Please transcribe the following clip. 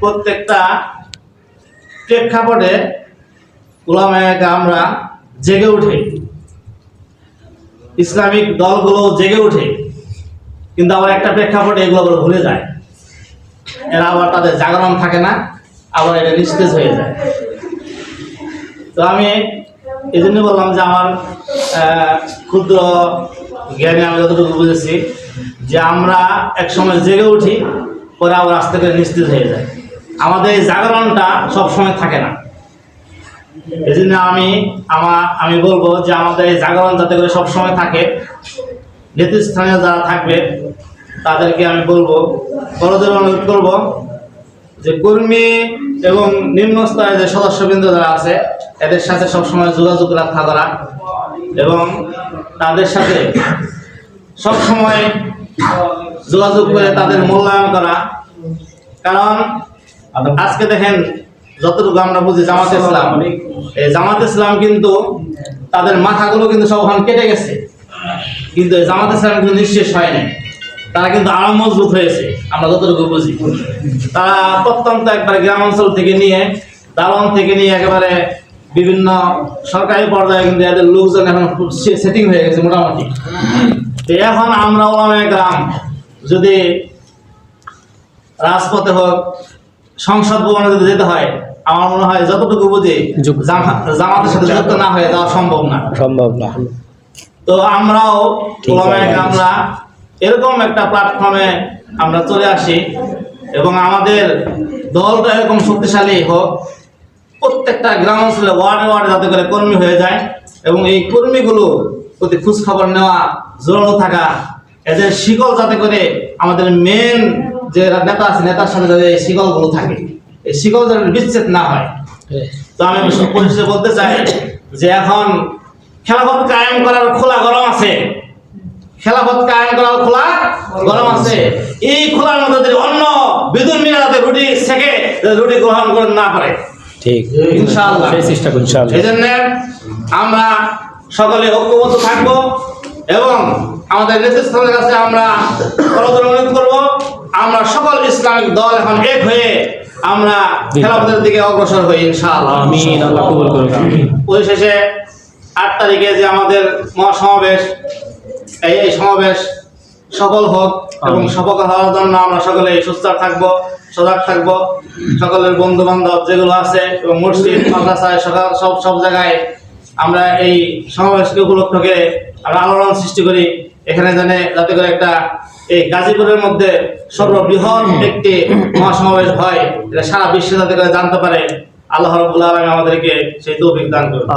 প্রত্যেকটা প্রেক্ষাপটে ওলামায়াকে আমরা জেগে উঠে ইসলামিক দলগুলো জেগে উঠে কিন্তু আবার একটা প্রেক্ষাপটে এগুলো ভুলে যায়। এরা আবার তাদের জাগরণ থাকে না, আবার এটা নিস্তেজ হয়ে যায়। তো আমি এই জন্য বললাম যে আমার ক্ষুদ্র জ্ঞানে আমি যতটুকু বুঝেছি যে আমরা এক সময় জেগে উঠি, পরে আবার আস্তে করে নিস্তেজ হয়ে যায়। আমাদের এই জাগরণটা সবসময় থাকে না। এই জন্য আমি আমার আমি বলব যে আমাদের এই জাগরণ যাতে করে সবসময় থাকে, নেতৃস্থানীয় যারা থাকবে, তাদেরকে আমি বলব, বড়দের অনুরোধ করব যে কর্মী এবং নিম্ন স্তরের যে সদস্যবৃন্দ যারা আছে, এদের সাথে সবসময় যোগাযোগ রক্ষা করা এবং তাদের সাথে সবসময় যোগাযোগ করে তাদের মূল্যায়ন করা। কারণ আজকে দেখেন যতটুকু আমরা বুঝি জামাত ইসলাম। এই জামাত ইসলাম কিন্তু তাদের মাথাগুলো কিন্তু সব ওখানে কেটে গেছে। কিন্তু এই জামাত ইসলাম কিন্তু নিঃশেষ হয়নি তারা কিন্তু আরও মজবুত হয়েছে আমরা যতটুকু বুঝি। তারা প্রত্যন্ত একবারে গ্রাম অঞ্চল থেকে নিয়ে দালন থেকে নিয়ে একেবারে বিভিন্ন সরকারি পর্যায়ে কিন্তু এদের লোকজন এখন খুব সেটিং হয়ে গেছে মোটামুটি। তো এখন আমরা ওলামে গ্রাম যদি রাজপথে হোক সংসদ ভবনে যদি যেতে হয় আমার মনে হয় যতটুকু বুঝি জামাতের সাথে যুক্ত না হয়ে যাওয়া সম্ভব না। সম্ভব না। তো আমরাও আমরা এরকম একটা প্ল্যাটফর্মে আমরা চলে আসি এবং আমাদের দলটা এরকম শক্তিশালী হোক প্রত্যেকটা গ্রাম অঞ্চলে ওয়ার্ডে ওয়ার্ডে যাতে করে কর্মী হয়ে যায় এবং এই কর্মীগুলো প্রতি খোঁজ খবর নেওয়া জোরালো থাকা এদের শিকল যাতে করে আমাদের মেন যে নেতা আছে নেতার সাথে যাতে এই শিকলগুলো থাকে। এই শিকল যেন বিচ্ছেদ না হয়। তো আমি পরিশেষে বলতে চাই যে এখন খেলাফত কায়েম করার খোলা গরম আছে। খেলাফত কায়েম করার খোলা গরম আছে। এই খোলার মধ্যে অন্য বিদুন মিনা যাতে রুটি সেকে রুটি গ্রহণ করে না পারে। ঠিক। ইনশাআল্লাহ। সেই চেষ্টা করছি এই জন্য আমরা সকলে ঐক্যবদ্ধ থাকব এবং আমাদের নেতৃস্থানের কাছে আমরা অনুরোধ করব আমরা সকল ইসলামিক দল এখন এক হয়ে আমরা খেলাফতের দিকে অগ্রসর হই ইনশাআল্লাহ। আমিন আল্লাহ কবুল করুন পরিশেষে আট তারিখে যে আমাদের মহাসমাবেশ এই এই সমাবেশ সফল হোক এবং সফল হওয়ার জন্য আমরা সকলে সুস্থ থাকব সজাগ থাকব। সকলের বন্ধু বান্ধব যেগুলো আছে এবং মসজিদ মাদ্রাসায় সকাল সব সব জায়গায় আমরা এই সমাবেশকে উপলক্ষ করে আমরা আলোড়ন সৃষ্টি করি। এখানে জানে যাতে করে একটা এই গাজীপুরের মধ্যে সর্ববৃহৎ একটি মহাসমাবেশ হয়, এটা সারা বিশ্বে জানতে পারে, আল্লাহ রবুল্লা আলম আমাদেরকে সেই তৌফিক দান করুন।